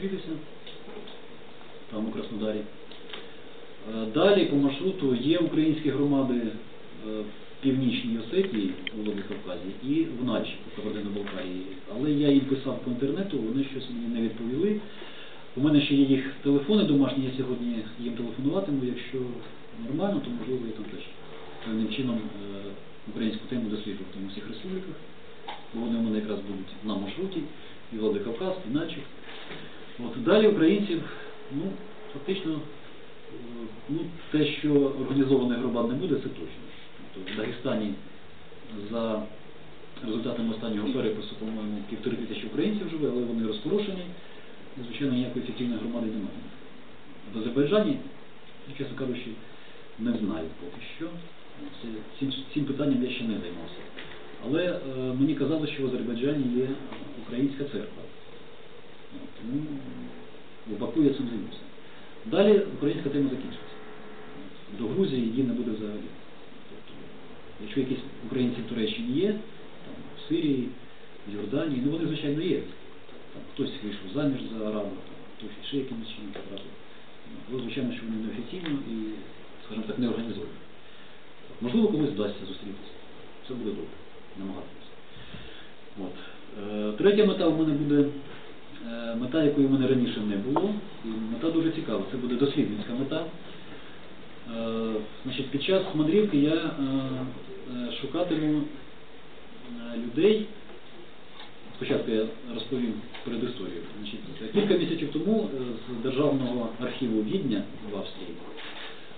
зустрітися там у Краснодарі. Е, Далі по маршруту є українські громади е, в Північній Осетії у Владикавказі і в Начі, по Кабардино-Балкарії. Але я їм писав по інтернету, вони щось мені не відповіли. У мене ще є їх телефони домашні, я сьогодні їм телефонуватиму. Якщо нормально, то можливо я там теж певним чином е, українську тему досліджуватиму у всіх республіках, бо вони у мене якраз будуть на маршруті, і Владикавказ, і Начі. От далі українців, ну, фактично, е, ну, те, що організованих громад не буде, це точно. Тобто в Дагестані за результатами останнього перепису, по-моєму, півтори тисячі українців живе, але вони розпорошені. І, звичайно, ніякої ефективної громади немає. В Азербайджані, чесно кажучи, не знаю поки що. Цим, цим питанням я ще не займався. Але е, мені казали, що в Азербайджані є українська церква. Баку я займуся. Далі українська тема закінчиться. До Грузії її не буде взагалі. Тобто, якщо якісь українці в Туреччині є, там, в Сирії, в Йорданії, ну вони, звичайно, є. Там, хтось вийшов заміж за араба, хтось ще якимось чином потрапив. Ну, Але, звичайно, що вони неофіційно і, скажімо так, не організовані. Можливо, колись вдасться зустрітися. Це буде добре, намагатися. От. Е, Третя мета у мене буде мета, якої в мене раніше не було. І мета дуже цікава. Це буде дослідницька мета. Е, Значить, під час мандрівки я е, е, шукатиму людей. Спочатку я розповім передісторію. Кілька місяців тому з Державного архіву Відня в Австрії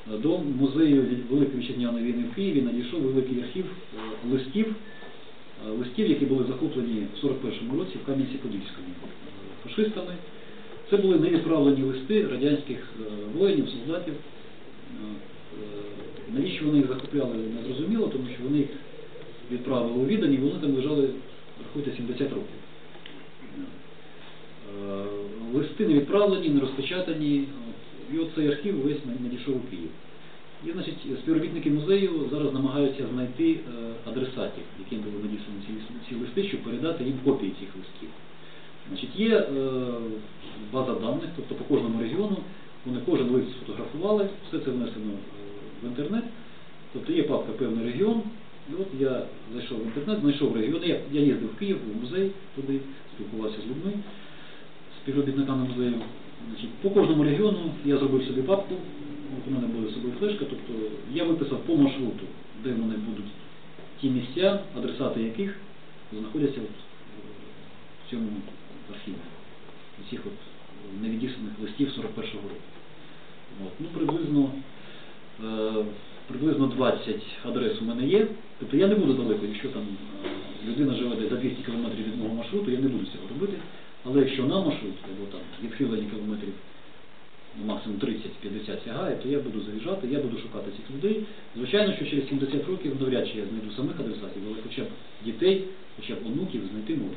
до музею Великої Вітчизняної війни в Києві надійшов великий архів листів, листів, які були захоплені в 41-му році в Кам'янці-Подільському фашистами. Це були невідправлені листи радянських е, воїнів, солдатів. Е, Навіщо вони їх захопляли, не зрозуміло, тому що вони їх відправили у віддані, вони там лежали, рахуйте, 70 років. Е, Листи не відправлені, не розпечатані. І от цей архів весь надійшов у Київ. І, значить, співробітники музею зараз намагаються знайти адресатів, яким були надіслані ці листи, щоб передати їм копії цих листів. Значить, є е, база даних, тобто по кожному регіону вони кожен лист сфотографували, все це внесено е, в інтернет. Тобто є папка певний регіон. І от я зайшов в інтернет, знайшов регіони. Я, я їздив в Київ, в музей туди, спілкувався з людьми, співробітниками музею. Значить, по кожному регіону я зробив собі папку, от у мене буде з собою флешка, тобто я виписав по маршруту, де вони будуть ті місця, адресати яких знаходяться в цьому архіві. Усіх от невідісланих листів 41-го року. От, ну, приблизно, е, приблизно 20 адрес у мене є. Тобто я не буду далеко, якщо там е, людина живе десь за 200 км від мого маршруту, я не буду цього робити. Але якщо на маршрут, або там відхилені кілометрів ну, максимум 30-50 сягає, то я буду заїжджати, я буду шукати цих людей. Звичайно, що через 70 років навряд чи я знайду самих адресатів, але хоча б дітей, хоча б онуків знайти можна.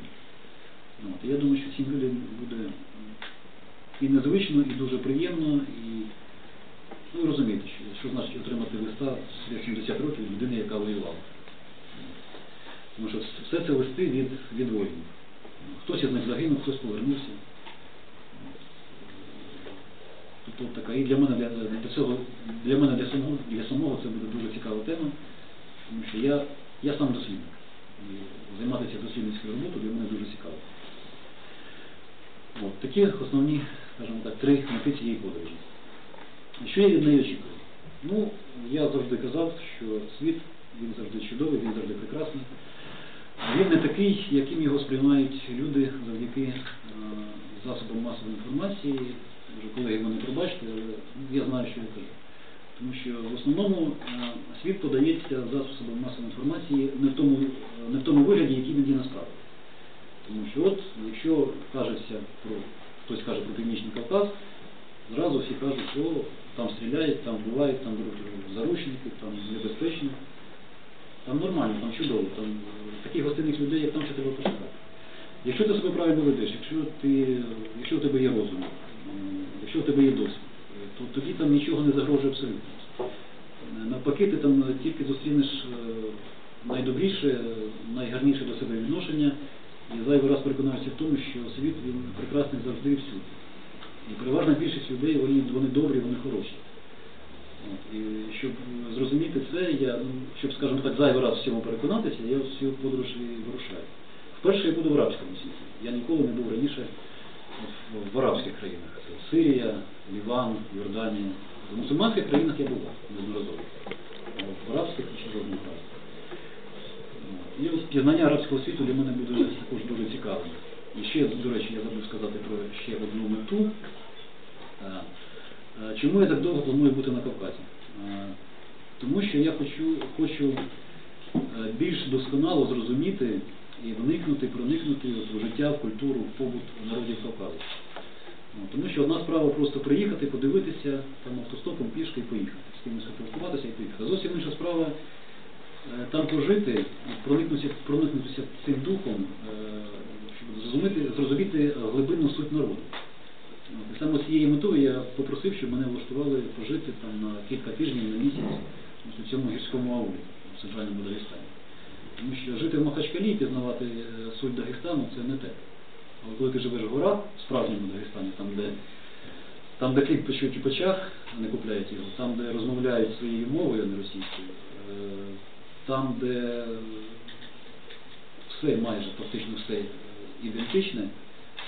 От, я думаю, що цим людям буде і незвично, і дуже приємно, і ну, розумієте, що, що значить отримати листа через 70 років від людини, яка воювала. Тому що все це листи від, від воїнів. Хтось із них загинув, хтось повернувся. Тобто така. І для мене для, для цього, для мене для самого, для самого це буде дуже цікава тема, тому що я, я сам дослідник. І займатися дослідницькою роботою для мене дуже цікаво. От, такі основні, скажімо так, три мети цієї подорожі. Що я від неї очікую? Ну, я завжди казав, що світ, він завжди чудовий, він завжди прекрасний. Він не такий, яким його сприймають люди завдяки е, засобам масової інформації. Вже колеги мене пробачте, але я знаю, що я кажу. Тому що в основному е, світ подається засобам масової інформації не в тому, е, не в тому вигляді, який він є насправді. Тому що от, якщо кажеться про, хтось каже про Північний Кавказ, зразу всі кажуть, що там стріляють, там вбивають, там беруть заручників, там небезпечно. Там нормально, там чудово, там таких гостинних людей, як там ще треба пошукати. Якщо ти себе правильно ведеш, якщо ти, якщо у тебе є розум, якщо у тебе є досвід, то тоді там нічого не загрожує абсолютно. Навпаки, ти там тільки зустрінеш е, найдобріше, найгарніше до себе відношення і зайвий раз переконаєшся в тому, що світ він прекрасний завжди і всюди. І переважна більшість людей вони, вони добрі, вони хороші. І щоб зрозуміти це, я, ну, щоб, скажімо так, зайвий раз в цьому переконатися, я в цю подорож і вирушаю. Вперше я буду в арабському світі. Я ніколи не був раніше в, в арабських країнах. Це Сирія, Ліван, Йорданія. В мусульманських країнах я був неодноразово. В арабських ще жодного разу. І ось пізнання арабського світу для мене буде також дуже цікавим. І ще, до речі, я забув сказати про ще одну мету. Е, е, Чому я так довго планую бути на Кавказі? Е, Тому що я хочу, хочу більш досконало зрозуміти і вникнути, проникнути в життя, в культуру, в побут народів Кавказу. Ну, Тому що одна справа просто приїхати, подивитися там автостопом пішки і поїхати, з кимось поспілкуватися і поїхати. А зовсім інша справа там пожити, проникнутися, проникнутися цим духом, е, щоб зрозуміти, зрозуміти глибинну суть народу. І саме з цією метою я попросив, щоб мене влаштували пожити там на кілька тижнів, на місяць у цьому гірському аулі в центральному Дагестані. Тому що жити в Махачкалі і пізнавати е, суть Дагестану це не те. Але коли ти живеш в горах, в справжньому Дагестані, там, де, там, де хліб печуть у печах, не купляють його, там, де розмовляють своєю мовою, а не російською, е, там, де все майже фактично все ідентичне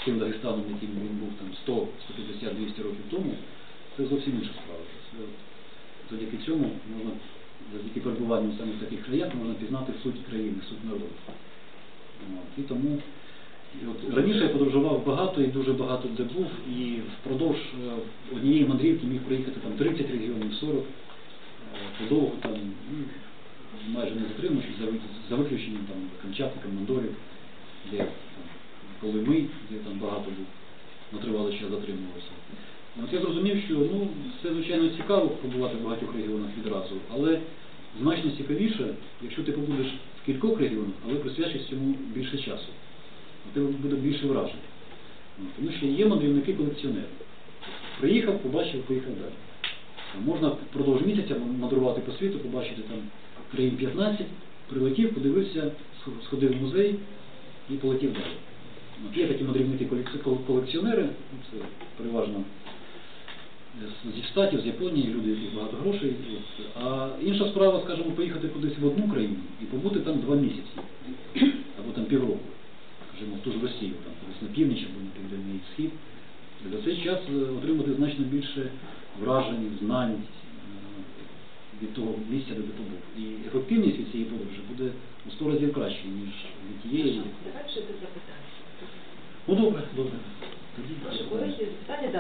з тим Дагестаном, яким він був там 100, 150, 200 років тому, це зовсім інша справа. Завдяки цьому можна, завдяки перебуванню саме в таких краях, можна пізнати суть країни, суть народу. І тому і от, раніше я подорожував багато і дуже багато де був, і впродовж е, однієї мандрівки міг проїхати там 30 регіонів, 40, е, подовго там, ну, майже не затримуючись, за, ви- за виключенням там Камчатки, Командорів, де там, Колими, де там багато був, на тривалий час затримувався. От я зрозумів, що ну, це звичайно цікаво побувати в багатьох регіонах відразу, але значно цікавіше, якщо ти побудеш в кількох регіонах, але присвячиш цьому більше часу. Тебе буде більше вражень. Тому що є мандрівники-колекціонери. Приїхав, побачив, поїхав далі. Можна впродовж місяця мандрувати по світу, побачити там країн 15, прилетів, подивився, сходив в музей і полетів далі. Є такі мандрівники-колекціонери, ну, це переважно зі Штатів, з Японії, люди, які багато грошей. От. А інша справа, скажімо, поїхати кудись в одну країну і побути там два місяці або там півроку, скажімо, в ту ж Росію, там кудись на північ або на південний схід. За цей час е, отримати значно більше вражень, знань е, від того місця, де ти побув. І ефективність від цієї подорожі буде у 100 разів краще, ніж від тієї. Ну добре, добре. Тоді Прошу, колеги, запитання